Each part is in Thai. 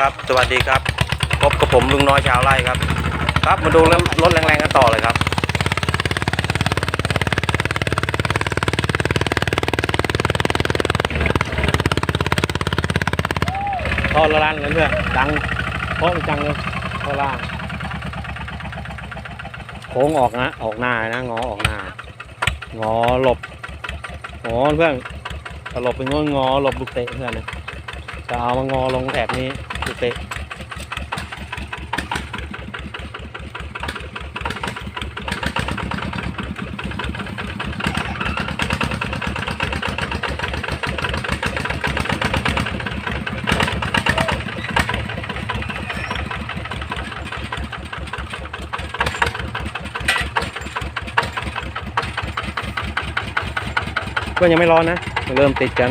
ครับ สวัสดีครับ พบกับผมลุงน้อยชาวไร่ครับ ครับมาดูรถแรงๆกันต่อเลยครับ ทอละลันเลยเพื่อนดังเพราะจังเลยทอล่างโค้งออกนะออกหน้านะงอออกหน้างอหลบงอเพื่อนหลบไปงองอหลบลูกเตะเพื่อนนะจะเอามางอลงแถบนี้ เตะเพื่อนยังไม่ร้อนนะ เริ่มติดกัน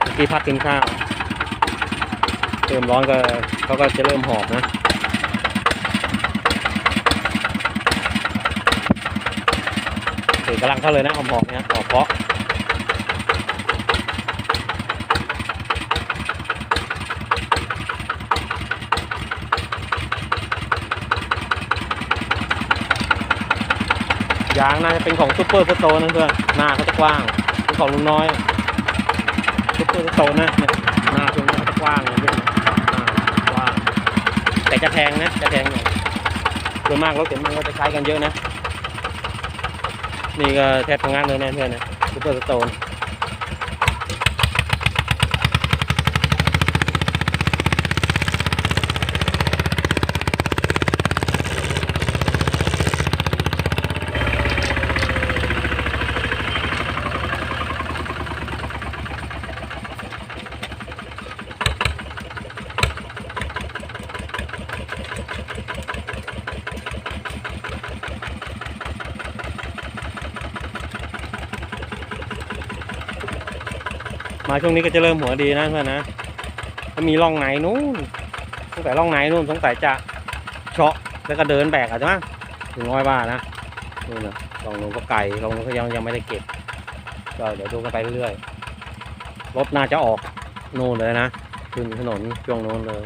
เมื่อกี้พักกินข้าว ริ่มร้อนก็เขาก็จะเริ่มหอบนะถือกำลังเข้าเลยนะหอมๆเนี่ยหอบเพาะยางน่าจะเป็นของซูเปอร์สโตนนะเพื่อนหน้าเขาจะกว้างเป็นของลุงน้อยซูเปอร์สโตนนะเนี่ยหน้าตรงนี้เขาจะกว้างนะเพื่อนหน้ากว้าง แต่จะแพงนะจะแพงหน่อยโดยมากรถเข็นมันก็จะใช้กันเยอะนะ นี่ก็แทบทั้งานเลยนะเพื่อนนะซูเปอร์สโตน มาช่วงนี้ก็จะเริ่มหัวดีนะเพื่อนนะถ้ามีร่องไหนนู้นสงสัยร่องไหนนู้นสงสัยจะเฉาะแล้วก็เดินแบกอาจจะมั้งถึงน้อยบ้านะนู่นนะลองลงก็ไก่ลองลงก็ยังยังไม่ได้เก็บก็เดี๋ยวดูกันไปเรื่อยๆรถน่าจะออกนู่นเลยนะขึ้นถนนช่วงโน้นเลย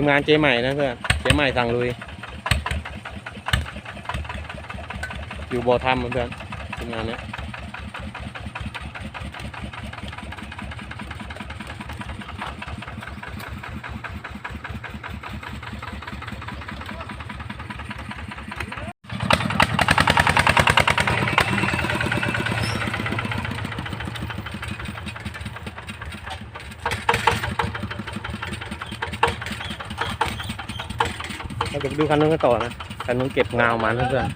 ทีมงานเจ๊ใหม่นะเพื่อนเจ๊ใหม่สั่งลุย อยู่บ่อทำเพื่อนทีมงานเนี้ย เราจะไปดูคันนู้นกันต่อนะคันนู้นเก็บงาวมานเพื่อน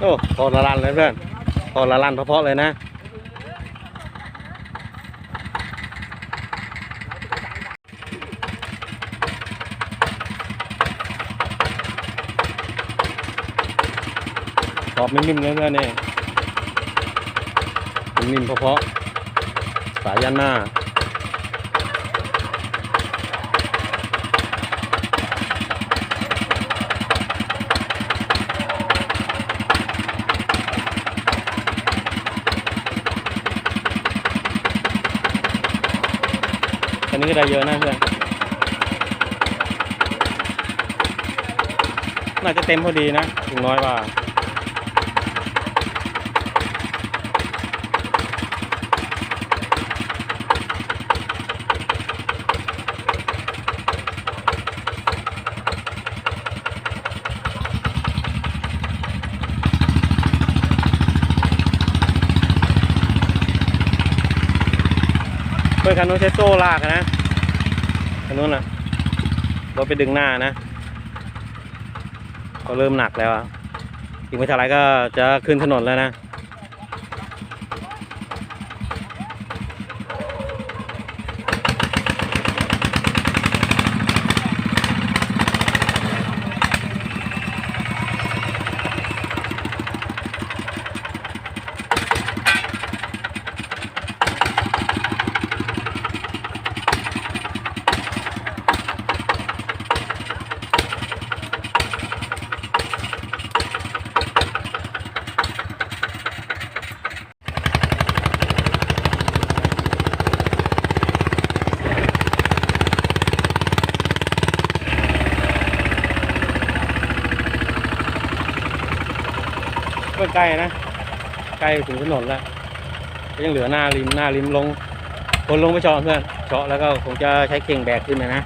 โอ้พอละลันเลยเพื่อนพอละลันเพาะๆเลยนะ อบนิ่มๆเลยเพื่อนนี่นิ่มๆเพราะๆสายยันหน้าอันนี้ก็ได้เยอะนะเพื่อน น่าจะเต็มพอดีนะถึงน้อยว่า พื่อนคันนู้นใช้โซ่ลากนะคันนู้นน่ะรถไปดึงหน้านะ ก็เริ่มหนักแล้วอะอีกไม่เท่าไรก็จะขึ้นถนนแล้วนะ ล้นะ ใกล้ถึงถนนแล้วก็ยังเหลือหน้าริมหน้าริมลงคนลงไปเจาะเพื่อนเจาะแล้วก็คงจะใช้เข่งแบกขึ้นนะนะ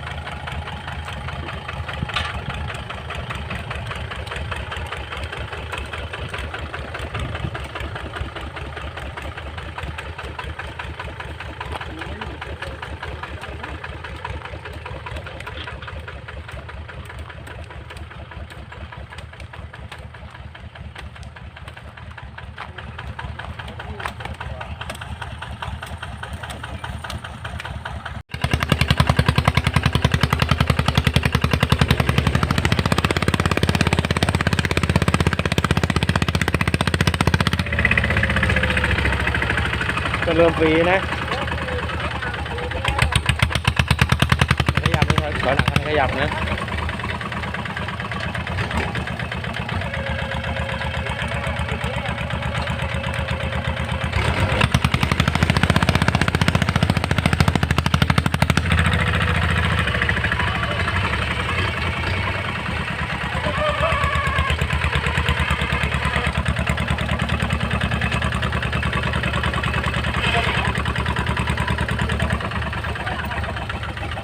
ฟรีนะขยับนี่ครับถอยหลังคันขยับนะ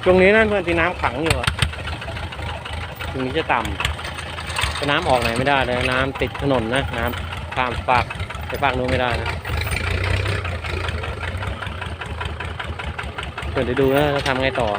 ต รงนี้นั่นเพื่อนที่น้ำขังอยู่อะตรงนี้จะต่ำจะน้ำออกไหนไม่ได้เลยน้ำติดถนนนะน้ำข้ามฝากไปฝากนู้นไม่ได้นะเดี๋ยวดูนะจะทำไงต่อ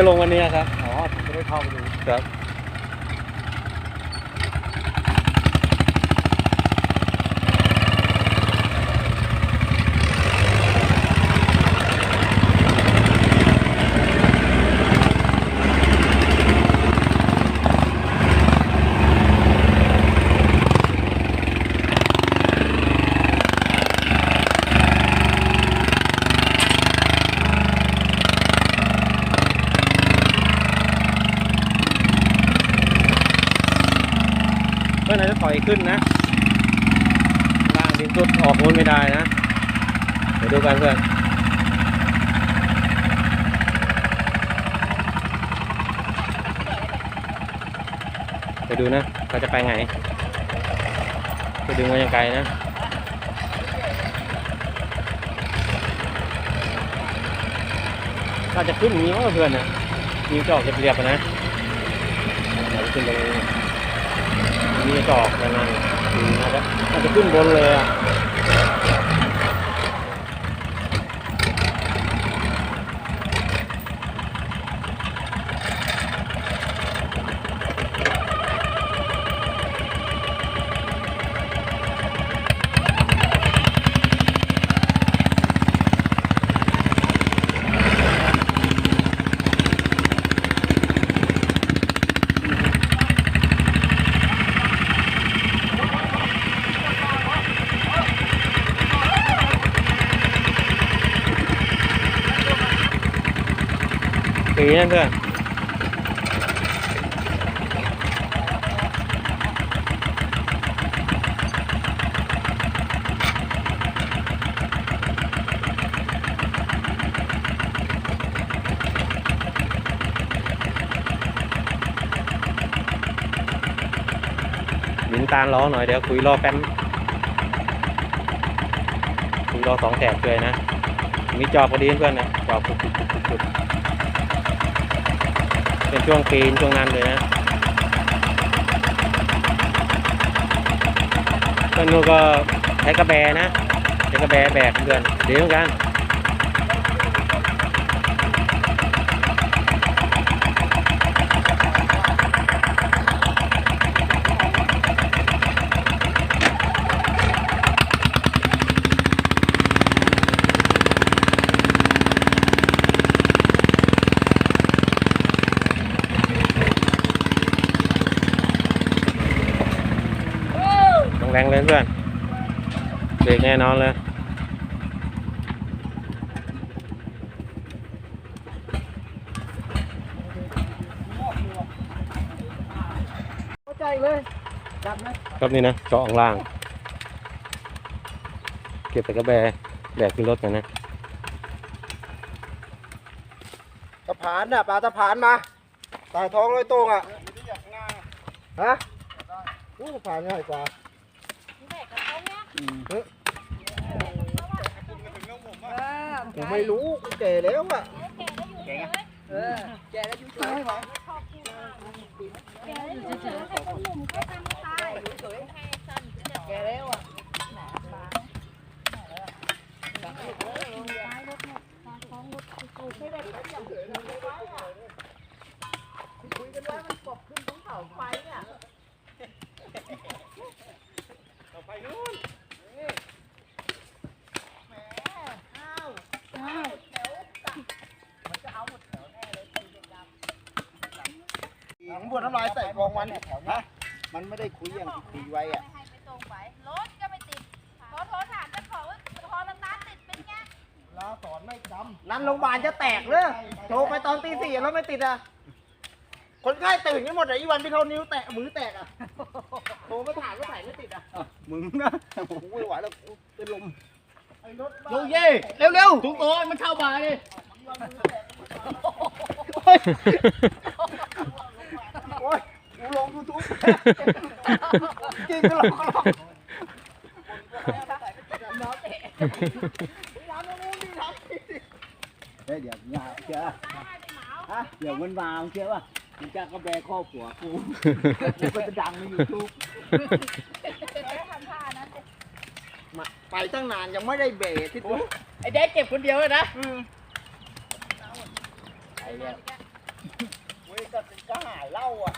จะลงวันนี้ครับ อ๋อผมจะได้เข้าไปดูครับเพื่อนอาจจะถอย ขึ้นนะล่างดินสุดออกโน้นไม่ได้นะ เดี๋ยวดูกันเพื่อนไปดูนะเขาจะไปไงไปดึงมายังไกลนะถ้าจะขึ้นงนี้มั้งเพื่อนนะนิ้วจะออกเรียบๆนะเดี๋ยวขึ้นไปมีจะออกยังไงอืมน่าจะน่าจะขึ้นบนเลยอะ ยังเพื่อนบินตาลล้อหน่อยเดี๋ยวคุยรอแป๊บคุยรอสองแถบเลยนะ มีจอบพอดีเพื่อนนะจอบปุ๊บปุ๊บปุ๊บปุ๊บ เป็นช่วงปีนช่วงนั้นเลยนะเพื่อนนู้ก็ใช้กระแบนะใช้กระแบแบกเพื่อนเดี๋ยวเหมือนกัน แรงๆเลยเพื่อนเบรกแน่นอนเลยเข้าใจเลยดับไหมครับนี่นะเจาะข้างล่าง เก็บใส่กระแบแบกขึ้นรถกันนะสะพานน่ะปลาสะพานมาตายท้องเลยโต้งอะฮะอู้สะพานง่ายกว่า ผมไม่รู้กูแก่แล้วอ่ะ หลัง น มันไม่ได้คุยอย่างที่คุยไว้อะให้ไปตรงไปรถก็ไม่ติดขอโทรถามเจ้าของว่าพอสตาร์ทติดเป็นไงลาสอนไม่จำนั้นโรงพยาบาลจะแตกเลยโทรไปตอนตีสี่แล้วไม่ติดอะ คนไข้ตื่นกันหมดอะอีวันที่เขานิ้วแตะมือแตกอะ โทรมาถามว่าไหนไม่ติดอะ มึงนะโอ้โหไม่ไหวแล้วกูเป็นลมไอ้รถบ้าลุงเย่เร็วๆทุกตัวมันเข้ามาดิโอ้ยกูล งยูทูบจริงก็ลงก็ลงเฮ้ยเดี๋ยวงาเชื่อฮะเดี๋ยวมันมามึงเชื่อป่ะมันจะกระแบข้อผัวกูกูก็จะดังในยูทูบมาไปตั้งนานยังไม่ได้เบรกที่ดูไอ้แดกเก็บคนเดียวเลยนะไอ้เนี่ยเว้ยก็ก็หายเหล่าอะ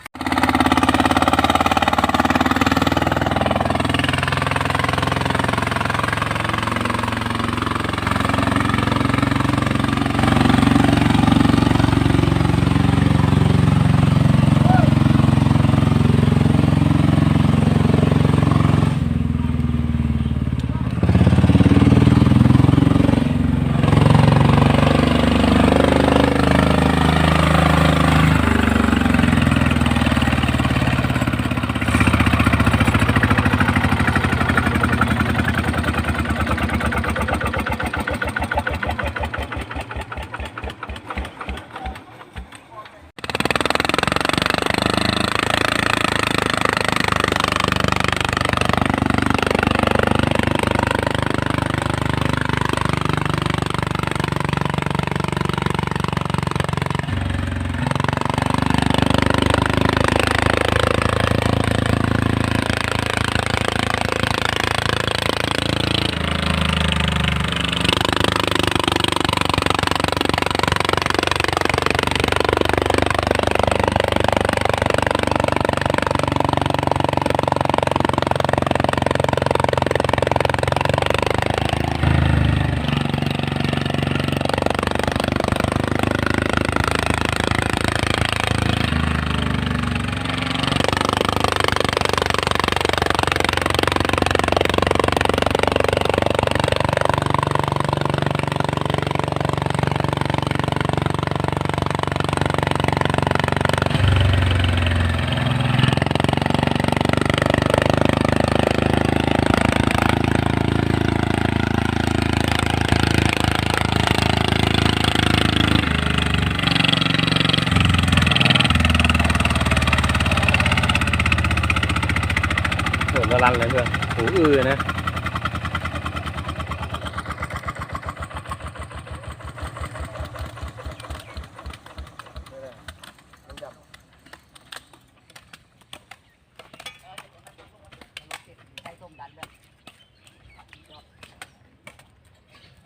นเลยเพื่อนหูอื้อนะ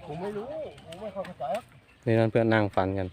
ผมไม่รู้ ผมไม่เข้าใจนี่นั่นเพื่อนนั่งฟันกัน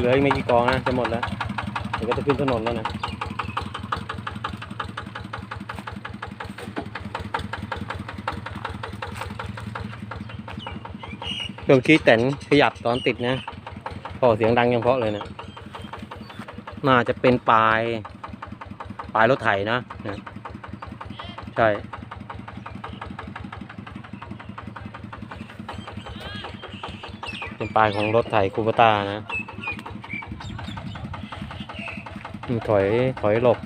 เหลืออีกไม่กี่กองนะจะหมดแล้วเดี๋ยวก็จะขึ้นถนนแล้วนะเครื่องชี้แต่นขยับตอนติดนะพอเสียงดังยังเพาะเลยนะน่าจะเป็นปลายปลายรถไถนะนะใช่เป็นปลายของรถไถคูปตานะ อืมถอยถอยหลบ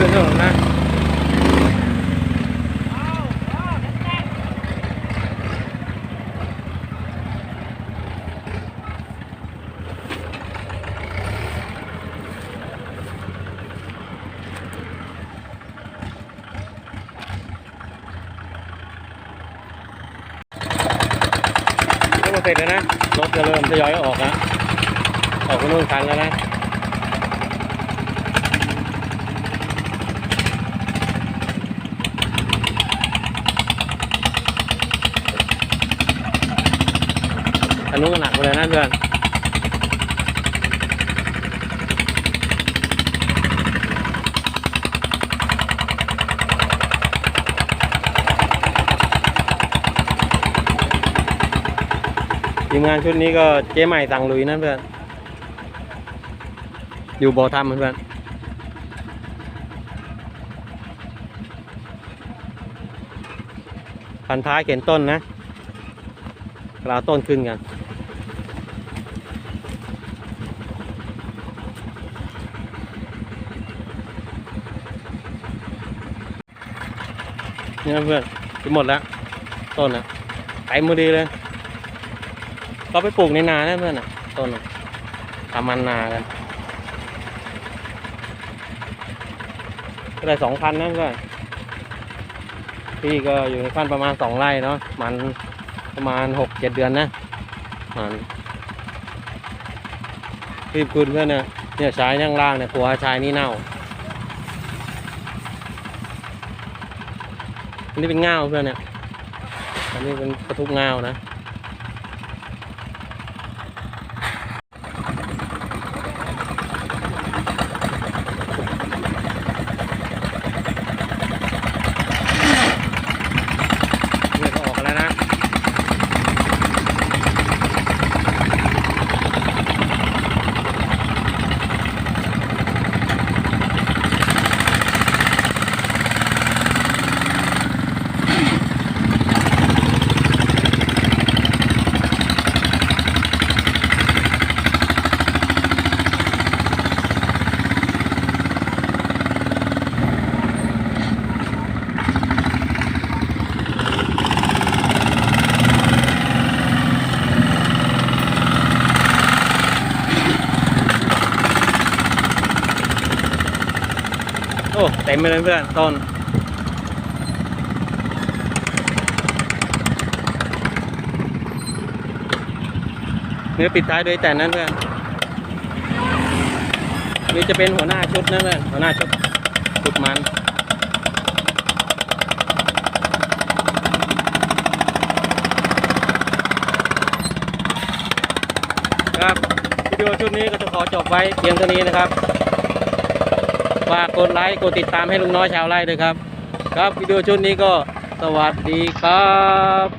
ขึ้นถนนนะ ก็มาเสร็จแล้วนะ รถจะเริ่มทยอยออกแล้วออกไปนู่นคันแล้วนะ อันนู้นหนักเลยนะเพื่อนทีมงานชุดนี้ก็เจ๊ใหม่สั่งลุยนะเพื่อน อยู่บ่อทำเพื่อนพันท้ายเข็นต้นนะกลาต้นขึ้นกัน นี่นะเพื่อนจะหมดแล้วต้นนะไปมือดีเลย ก็ไปปลูกในนานะเพื่อนอะต้นอะทำมันนากันก็ได้สองพันนะเพื่อนพี่ก็อยู่ในขั้นประมาณสองไร่เนาะมันประมาณหกเจ็ดเดือนนะมันรีบคุณเพื่อนเนี่ยเนี่ยช้นั่งล่างเนี่ยกลัวชายนี่เน่า อันนี้เป็นเงาเพื่อนเนี่ย อันนี้เป็นกระทุกเงานะ อ้เต็มไปเลยเพื่อนต้นเนื้อปิดท้ายด้วยแต่นั้นเพื่อนนี่จะเป็นหัวหน้าชุดนะเพื่อนหัวหน้าชุดชุดมันครับวิดีโอชุดนี้ก็จะขอจบไว้เพียงเท่านี้นะครับ ฝากกดไลค์กดติดตามให้ลุงน้อยชาวไร่ด้วยครับ ครับวิดีโอชุดนี้ก็สวัสดีครับ